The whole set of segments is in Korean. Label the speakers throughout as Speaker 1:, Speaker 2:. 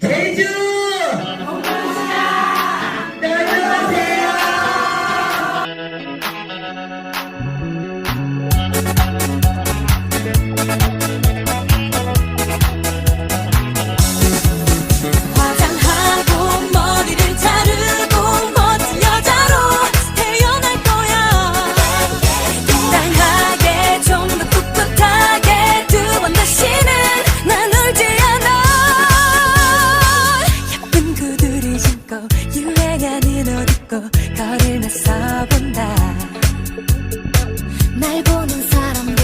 Speaker 1: Hey. 유행하는 옷 입고 거를 나서본다. 날 보는 사람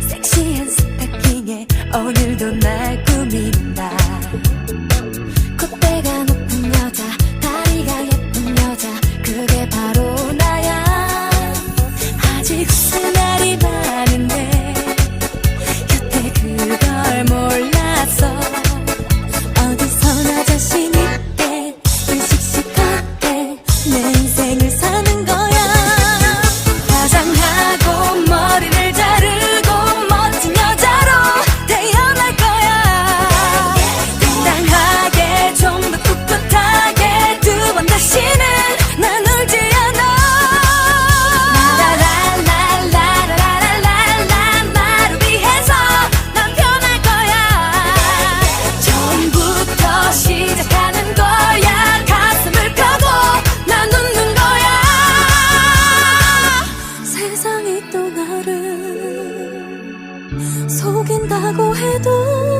Speaker 1: 섹시한 스타킹에 오늘도 날 속인다고 해도